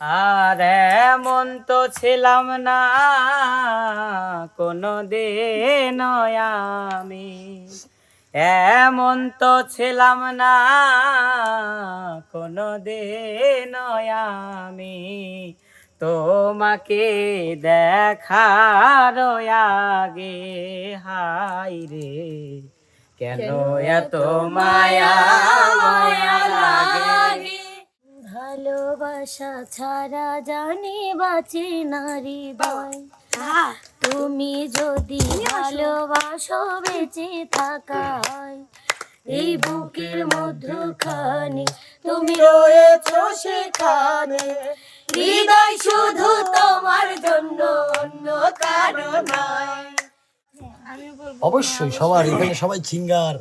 আর এমন তো ছিলাম না কোনো দিন আমি। এমন তো ছিলাম না কোনো দিন আমি। তোমাকে দেখার আগে হাই রে কেন এত মায়া মায়া লাগে? ভালোবাসা ছাড়া জানি বাঁচে নারী হৃদয় তুমি যদি ভালোবাসো বেঁচে থাকায়। এই বুকের মধ্যখানে তুমি রয়েছো সেখানে। হৃদয় শুধু তোমার জন্য অন্য কারণ নয়। অবশ্যই সবার এখানে সবাই সিঙ্গার।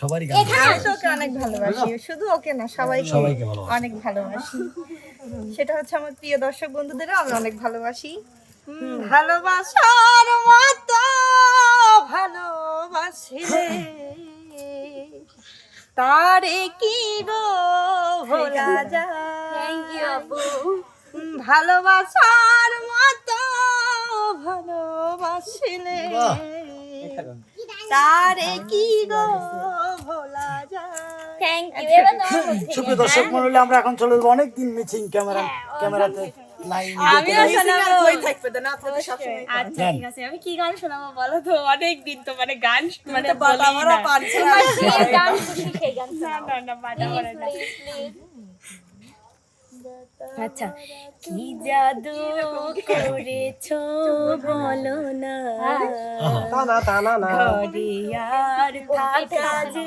সবারই গান ওকে অনেক ভালোবাসি। শুধু ওকে না সবাইকে সবাইকে ভালোবাসি। অনেক ভালোবাসি। সেটা হচ্ছে আমার প্রিয় দর্শক বন্ধুদেরও আমি অনেক ভালোবাসি। ভালোবাসার মতো ভালোবাসিলে তারে কি গো ভোলা যায়? ভালোবাসার মতো ভালোবাসিলে। তারে কি গো সুপ্রিয় দর্শক মন্ডলী আমরা এখন চলে যাব অনেকদিন মিছিং ক্যামেরা ক্যামেরাতে লাইন আমিও শোনাবো। বই থাকবে তো না থাকলে সবসময় আচ্ছা ঠিক আছে আমি কি গান শোনাবো বলো তো? অনেক দিন তো মানে গান মানে আচ্ছা। কি জাদু করেছ বলো না? ঘরে আর থাকা যে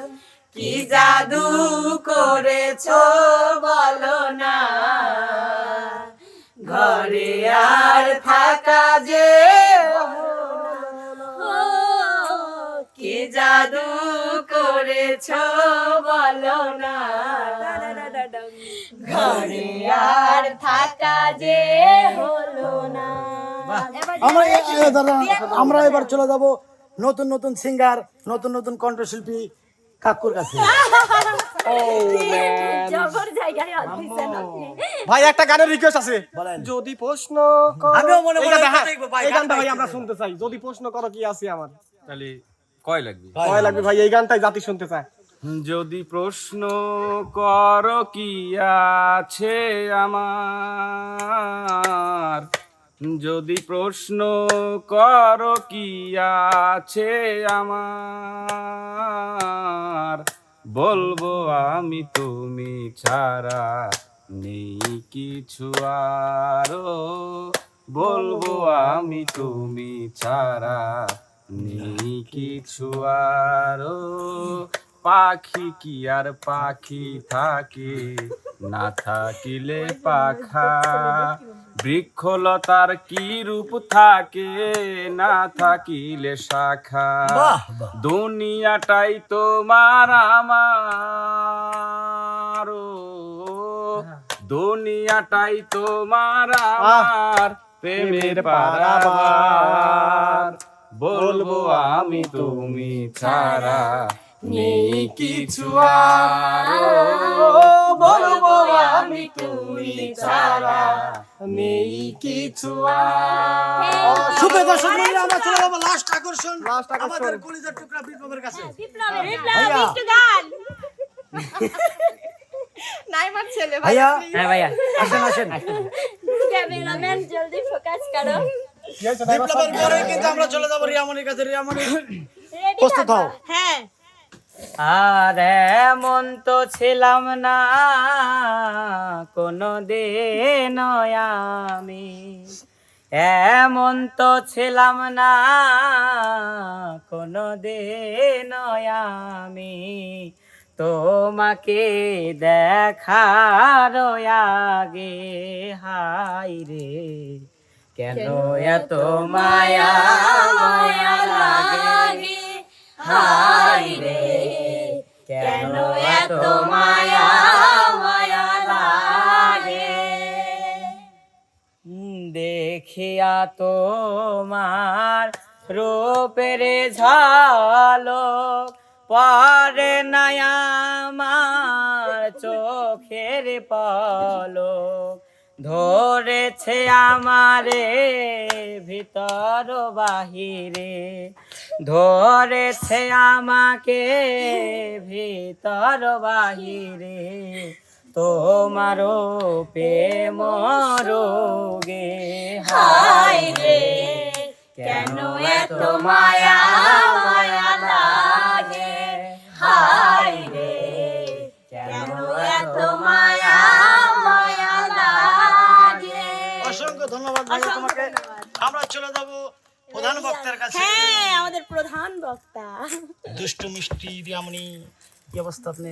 কি জাদু করেছ বলো না। ঘরে আর থাকা যে কি জাদু করেছ বলো না। ঘরে আর থাকা যে হলো না। আমরা এবার চলে যাব নতুন নতুন সিঙ্গার নতুন নতুন কণ্ঠশিল্পী কাকুর কাছে। আপনি। ভাই একটা গানের রিকোয়েস্ট আছে। যদি প্রশ্ন আমিও মনে মনে হ্যাঁ, এই গানটা গানটা ভাই আমরা শুনতে চাই। যদি প্রশ্ন করো কি আছে আমার? তাহলে কয় লাগবে? ভয় লাগবে ভাই? এই গানটাই জাতি শুনতে চায়। যদি প্রশ্ন কর কি আছে আমার? যদি প্রশ্ন কর কি আছে আমার? বলব আমি তুমি ছাড়া নেই কিছু আরও। বলব আমি তুমি ছাড়া নেই কিছু আরও। পাখি কি আর পাখি থাকে? না থাকিলে পাখা বৃক্ষলতার কি রূপ থাকে? না থাকিলে শাখা। দুনিয়াটাই তোমার আমার দুনিয়াটাই তোমার আমার প্রেমের পারাবার। বলব আমি তুমি ছাড়া নেই কিছু আর বলব আমি তুমি ছাড়া। সুপ্রিয় আমরা চলে যাব লাস্ট আকর্ষণ আমাদের কলিজার টুকরা বিপ্লবের কাছে। নাইমার ছেলে ভাইয়া। হ্যাঁ ভাইয়া। আসেন আসেন। ক্যামেরাম্যান জলদি ফোকাস করো। কি হয়েছে ভাই? বিপ্লবের পরে কিন্তু আমরা চলে যাব রিয়ামনির কাছে। রিয়ামনি প্রস্তুত হও। হ্যাঁ। আর এমন তো ছিলাম না কোনো দিন আমি। এমন তো ছিলাম না কোনো দিন আমি। তোমাকে দেখার আগে হাই রে কেন এত মায়া মায়া তোমার রূপের ঝালক পরে নাই আমার চোখের পলক। ধরেছে আমারে ভিতর বাহিরে। ধরেছে আমাকে ভিতর বাহিরে। তোমারও প্রেম রোগে হায় রে। কেন এত মায়া মায়া লাগে? হায় রে। কেন এত মায়া মায়া লাগে? অসংখ্য ধন্যবাদ তোমাকে। আমরা চলে যাব প্রধান বক্তার কাছে। হ্যাঁ আমাদের প্রধান বক্তা। দুষ্টু মিষ্টি দিয়ামণি কি অবস্থা আপনি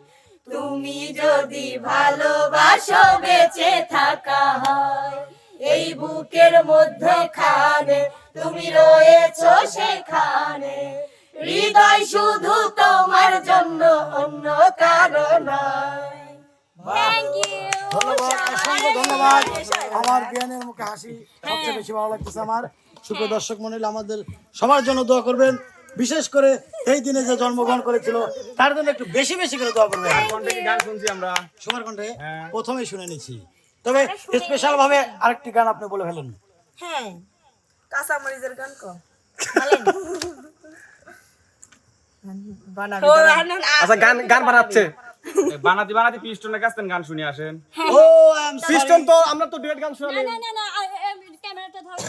তুমি যদি ভালোবাসো বেঁচে থাকা হয়। এই বুকের মধ্যখানে তুমি রয়েছো সেখানে। হৃদয় শুধু তোমার জন্য অন্য কারণ নয়। থ্যাংক ইউ ধন্যবাদ অসংখ্য ধন্যবাদ। আমার বিয়ানের মুখে হাসি সবচেয়ে বেশি ভালো লাগতেছে আমার। সুপ্রিয় দর্শক মন্ডলী আমাদের সবার জন্য দোয়া করবেন। বিশেষ করে এই দিনে যে জন্মগ্রহণ করেছিল তার জন্য একটু বেশি বেশি করে দোয়া করবেন। কণ্ঠে গান শুনছি আমরা? সবার কণ্ঠে? প্রথমেই শুনে নিচ্ছি। তবে স্পেশাল ভাবে আরেকটি গান আপনি বলে ফেলেন। হ্যাঁ কাঁচা মরিচের গান কো। আচ্ছা গান গান বানাচ্ছে। বানাতে বানাতে পিস্টনের কাছ থেকে গান শুনে আসেন। ও আই তো আমরা তো ডুয়েট গান শুনালি না না না ক্যামেরাটা ধরো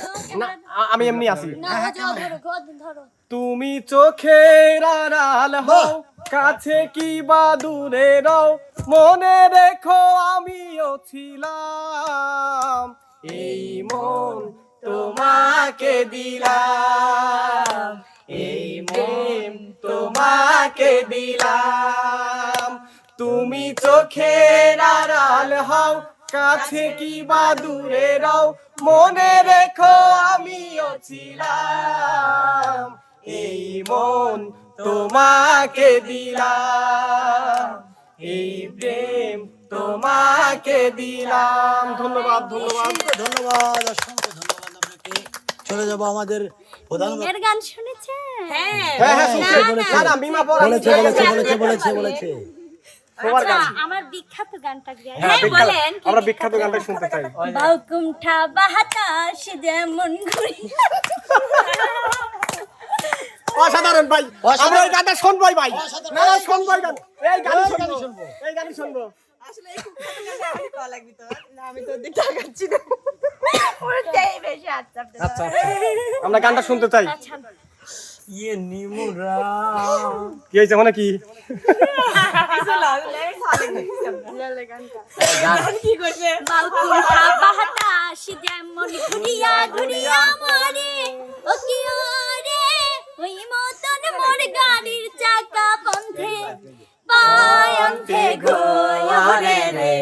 আমি এমনি আছি। না ধরো ধরো। তুমি চোখের আড়াল হও কাছে কি বা দূরে রও মনে রেখো আমিও ছিলাম। এই মন তোমাকে দিলাম এই মন তোমাকে দিলাম। তুমি চোখের আড়াল হও কাছে কি বা দূরে রও মনে রেখো আমিও ছিলাম। এই মন তোমাকে দিলাম। এই প্রেম তোমাকে দিলাম। ধন্যবাদ ধন্যবাদ। ধন্যবাদ অসংখ্য ধন্যবাদ আপনাকে। চলে যাব আমাদের প্রধান এর গান শুনেছে হ্যাঁ। হ্যাঁ হ্যাঁ শুনছি না না। মিমা পড়া বলেছে বলেছে বলেছে বলেছে বলেছে আচ্ছা, আমার বিখ্যাত গানটা হ্যাঁ বিখ্যাত। আমরা বিখ্যাত গানটা শুনতে চাই। বাউকুমঠা বাহাতাস যেমন ঘুরি। অসাধারণ ভাই। আমরা এই গানটা শুনবই ভাই। না না শুনবই গান। এই গান শুনব। গানই শুনব। এই গান শুনব। আসলে এই খুব আমি তো না আমি তো দিকে তাকাচ্ছি না। আচ্ছা আচ্ছা। আমরা গানটা শুনতে চাই। ইয়ে নিমুরা কি হয়েছে মানে কি? যেমন ঘুরিয়া ঘুরিয়া মরে ও ওই মতন মোর গাড়ির চাকা পন্থে পায়ন্থে ঘোরে রে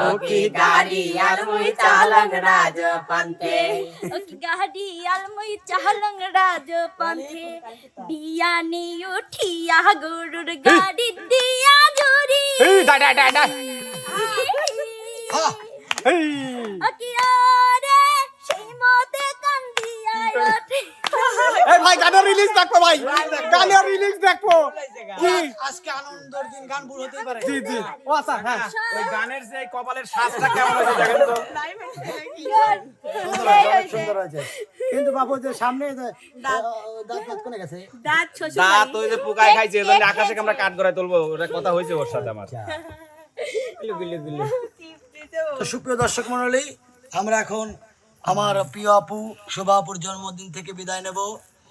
ও কি গাড়ি আর মুই চালান রাজ পান্তে ও কি গাড়ি আলমই চাহলং রাজ পন্থে বিয়ানি উঠিয়া গরুর গাড়ি দিয়া জুরি। ডা ডা ডা ডা ও কি ওরে সেই মতে ভাই গানের রিলিজ দেখব ভাই। গানের রিলিজ দেখব। কি আজকে আনন্দের দিন গান ভুল হতেই পারে। জি জি। ও আচ্ছা হ্যাঁ। ওই গানের যে কপালের শ্বাসটা কেমন হয়েছে দেখেন তো। সুন্দর হয়েছে, কিন্তু বাবু যে সামনে যে, দাঁত। দাঁত কোনে গেছে? দাঁত দাঁত ওই যে পোকায় খাইছে এজন্য আকাশে আমরা কাঠ গড়ায় তুলবো। ওটা কথা হয়েছে ওর সাথে আমার। গিলু গিলু গিলু তো সুপ্রিয় দর্শক মন্ডলী আমরা এখন আমার প্রিয় আপু শোভা আপুর জন্মদিন থেকে বিদায় নেব।